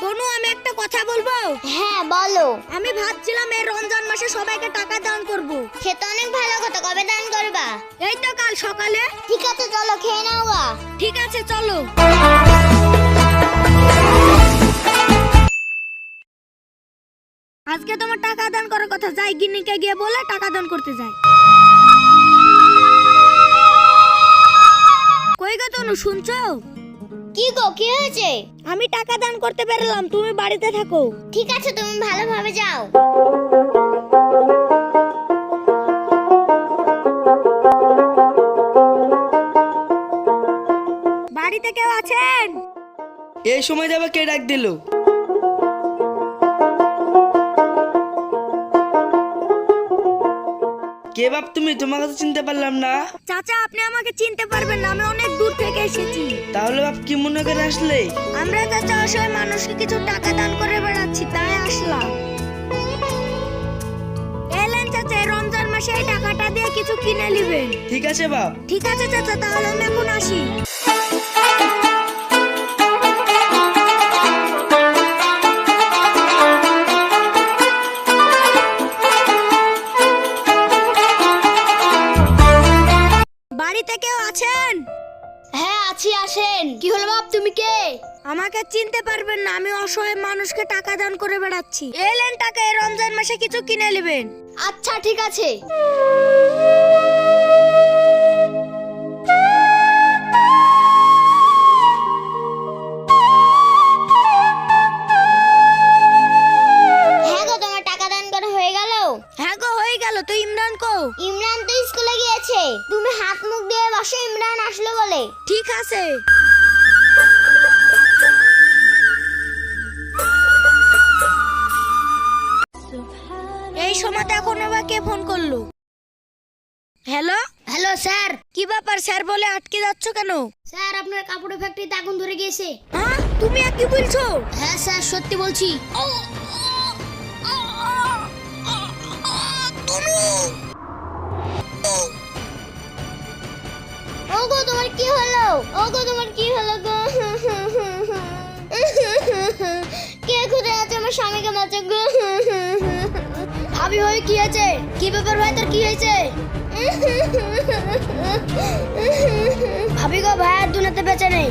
বনু আমি একটা কথা বলব? হ্যাঁ বলো। আমি ভাবছিলাম এই রমজান মাসে সবাইকে টাকা দান করব। সে তো অনেক ভালো কথা কবে দান করবা? এই তো কাল সকালে। ঠিক আছে চলো খেয়ে নাও গা। ঠিক আছে চলো। আজকে তোমার টাকা দান করার কথা যাই গিন্নিকে গিয়ে বলে টাকা দান করতে যাই। কই গো তনু শুনছো? কি গো কি হয়েছে? আমি টাকা দান করতে পারলাম তুমি বাড়িতে থাকো। ঠিক আছে তুমি ভালোভাবে যাও। বাড়িতে কেউ আছেন? এই সময় যাবে কে ডাক দিল? কে বাপ তুমি? তোমাকে তো চিনতে পারলাম না। চাচা আপনি আমাকে চিনতে পারবেন না আমি অনেক দূর থেকে এসেছি। তাহলে বাপ কি মনে করে আসলে? আমরা চাচা অসহায় মানুষকে কিছু টাকা দান করে বেড়াচ্ছি তাই আসলাম। এলেন চাচা রমজান মাসে এই টাকাটা দিয়ে কিছু কিনে নেবেন। ঠিক আছে বাপ। ঠিক আছে চাচা তাহলে আমি এখন আসি। বাড়িতে কেউ আছেন? হ্যাঁ আছি আসেন। কি হলো বাপ তুমি কে? আমাকে চিনতে পারবেন না আমি অসহায় মানুষকে টাকা দান করে বেড়াচ্ছি। এলেন টাকা এই রমজান মাসে কিছু কিনে নেবেন। আচ্ছা ঠিক আছে। কে ফোন করল। হ্যালো? Hello sir. কি ব্যাপার স্যার বলে আটকে যাচ্ছ কেন? স্যার আপনার কাপড়ের ফ্যাক্টরিতে আগুন ধরে গিয়েছে। হ্যাঁ? তুমি আর কি বলছো? হ্যাঁ স্যার সত্যি বলছি। ওগো তোমার কি হলো? ওগো তোমার কি হলো গো? কে খুঁজে আছে আমার স্বামীকে মারছে গো ভাবি হয়ে কি হয়েছে? কি ব্যাপার ভাই তোর কি হয়েছে? ভাবি গো ভাই আর দুনাতে বেঁচে নেই।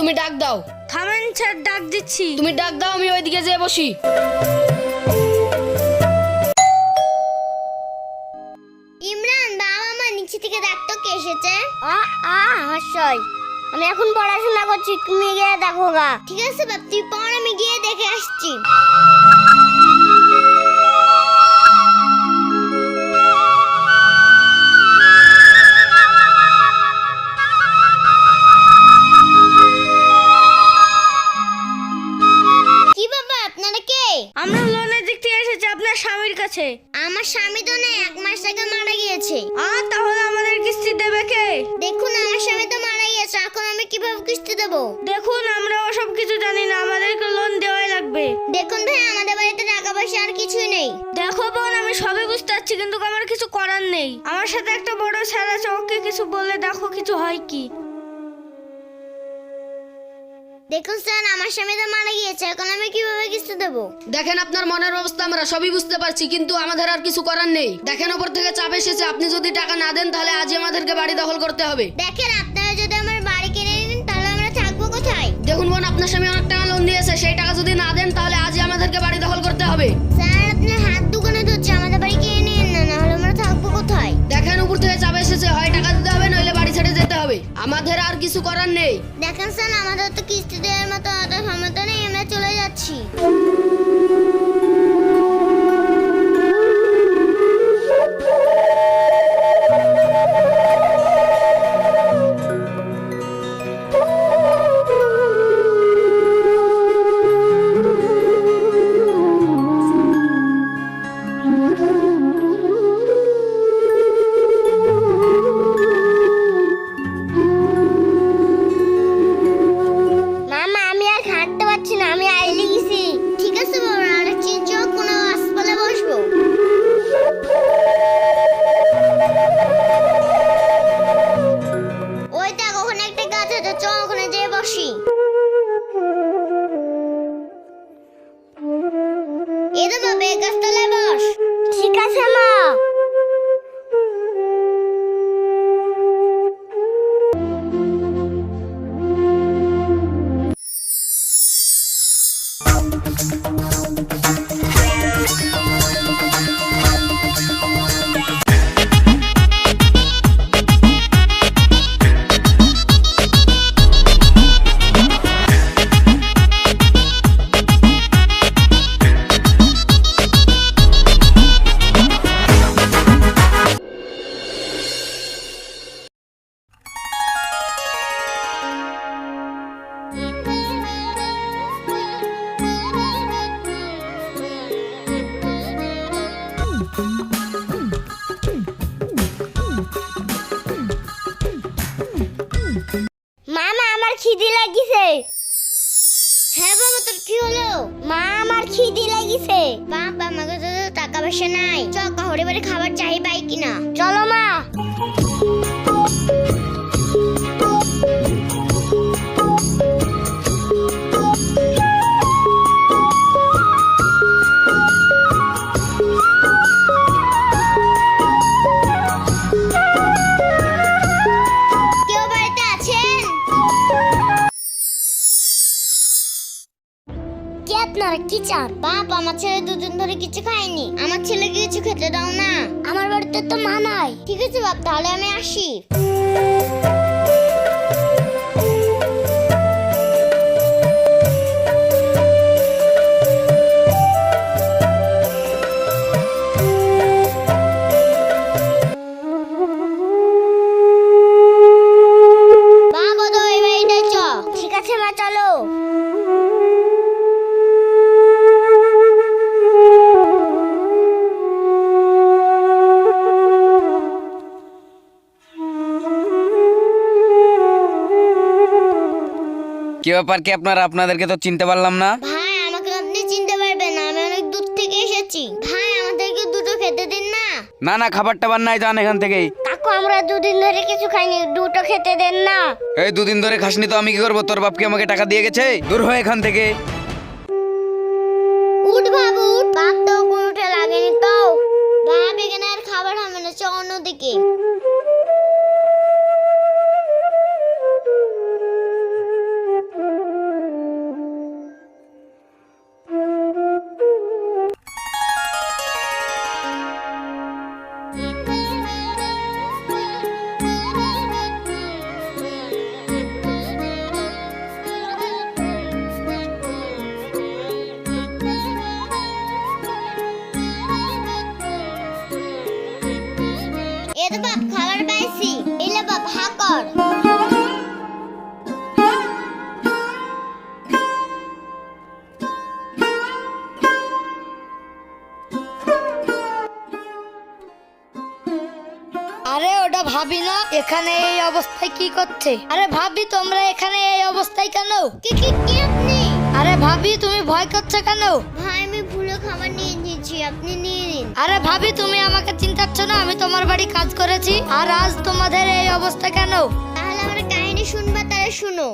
তুমি ডাক দাও। থামেন স্যার ডাক দিচ্ছি। তুমি ডাক দাও আমি ওইদিকে যেয়ে বসি। ইমরান বাবা মা নিচে থেকে দেখতো কে এসেছে? আ আ হাসয় আমি এখন পড়াশোনা করছি তুমি গিয়ে দেখো গা। ঠিক আছে বাপ তুই পড় আমি গিয়ে দেখে আসছি। গিয়েছে আর তাহলে আমাদের কিস্তি দেবে কে? দেখুন আমার স্বামী তো মারা গিয়েছে এখন আমি কীভাবে কিস্তি দেব? দেখুন আমরা ওসব কিছু জানি না আমাদেরকে লোন দেওয়াই লাগবে। দেখুন ভাই আমাদের বাড়িতে টাকা পয়সা আর কিছুই নেই। দেখো বোন আমি সবই বুঝতে পারছি কিন্তু আমার কিছু করার নেই। আমার সাথে একটা বড় স্যার আছে ওকে কিছু বলে দেখো কিছু হয় কি। দেখুন স্যার আমার স্বামী তো মারা গিয়েছে এখন আমি কীভাবে কিস্তি দেব? দেখেন আপনার মনের অবস্থা আমরা সবই বুঝতে পারছি কিন্তু আমাদের আর কিছু করার নেই। দেখেন ওপর থেকে চাপ এসেছে আপনি যদি টাকা না দেন তাহলে আজই আমাদেরকে বাড়ি দখল করতে হবে। দেখেন আপনারা যদি আমার বাড়ি কিনে নিন তাহলে আমরা থাকব কোথায়? দেখুন বোন আপনার স্বামী অনেক টাকা লোন দিয়েছে সেই টাকা যদি না দেন তাহলে আজই আমাদেরকে বাড়ি দখল করতে হবে। দেখেন আমাদের তো কিস্তি দেওয়ার মতো তোর কি হলো? মা, আমার খিদে লাগিছে। বাবা আমাকে তো টাকা পয়সা নাই। চ কাহরে বাড়ি খাবার চাই পাই কিনা। চলো আপনারা কি চান? বাপ, আমার ছেলে দুদিন ধরে কিছু খায়নি। আমার ছেলেকে কিছু খেতে দাও না। আমার বাড়িতে তো মা নাই ঠিক আছে বাপ, তাহলে আমি আসি। কি ব্যাপার কি আপনারা আপনাদেরকে তো চিনতে পারলাম না? ভাই আমাকে আপনি চিনতে পারবেন না। আমি অনেক দূর থেকে এসেছি। ভাই আমাদেরকে দুটো খেতে দিন না। না না খাবার টাবার নাই যান এখান থেকেই। কাকু আমরা দুদিন ধরে কিছু খাইনি। দুটো খেতে দেন না। এই দুদিন ধরে খাসনি তো আমি কি করব? তোর বাপ কি আমাকে টাকা দিয়ে গেছে? দূর হয় এখান থেকে। এখানে এই অবস্থায় কি করছে? আরে ভাবি তোমরা এখানে এই অবস্থায় কেন? কি কি কি আপনি? আরে ভাবি তুমি ভয় করছ কেন? ভাই আমি ভুলে খাবার নিয়ে নিয়েছি আপনি নিয়ে নিন। আরে ভাবি তুমি আমাকে চিন্তাচ্ছ না আমি তোমার বাড়ি কাজ করেছি আর আজ তোমাদের এই অবস্থা কেন? তাহলে আমার কাহিনী শুনবা তাহলে শুনো।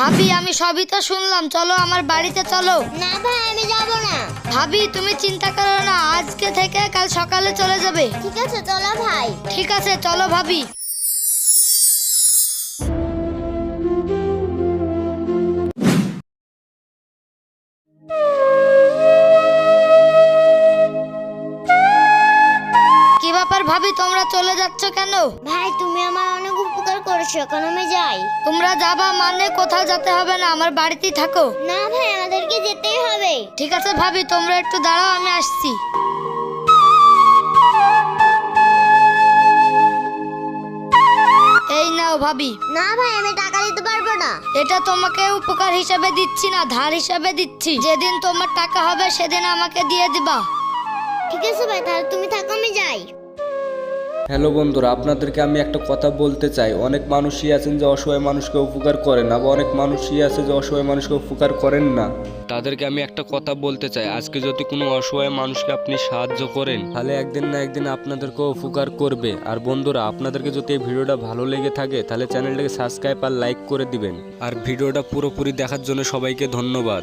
ভাবি আমি সবই তো শুনলাম। চলো আমার বাড়িতে চলো। না ভাই আমি যাব না। ভাবি তুমি চিন্তা করো না আজকে থেকে কাল সকালে চলে যাবে। ঠিক আছে চলো ভাই। ঠিক আছে চলো ভাবি। কি ব্যাপার ভাবি তোমরা চলে যাচ্ছ কেন? ভাই তুমি আমার অনেক আমি যাই। তোমরা যাবা মানে কোথাও যেতে হবে না আমার বাড়িতেই থাকো। না ভাই আমাদেরকে যেতেই হবে। ঠিক আছে ভাবি তোমরা একটু দাঁড়াও আমি আসছি। এই নাও ভাবি। না ভাই আমি টাকা দিতে পারব না। এটা তোমাকে উপকার হিসাবে দিচ্ছি না ধার হিসাবে দিচ্ছি। যেদিন তোমার টাকা হবে সেদিন আমাকে দিয়ে দিবা। ঠিক আছে ভাই তাহলে তুমি থাকো আমি যাই। হ্যালো বন্ধুরা, আপনাদেরকে আমি একটা কথা বলতে চাই। অনেক মানুষই আছেন যে অসহায় মানুষকে উপকার করেন আবার অনেক মানুষই আছে যে অসহায় মানুষকে উপকার করেন না। তাদেরকে আমি একটা কথা বলতে চাই। আজকে যদি কোনো অসহায় মানুষকে আপনি সাহায্য করেন, তাহলে একদিন না একদিন আপনাদেরকেও উপকার করবে। আর বন্ধুরা, আপনাদেরকে যদি এই ভিডিওটা ভালো লেগে থাকে, তাহলে চ্যানেলটাকে সাবস্ক্রাইব আর লাইক করে দিবেন। আর ভিডিওটা পুরোপুরি দেখার জন্য সবাইকে ধন্যবাদ।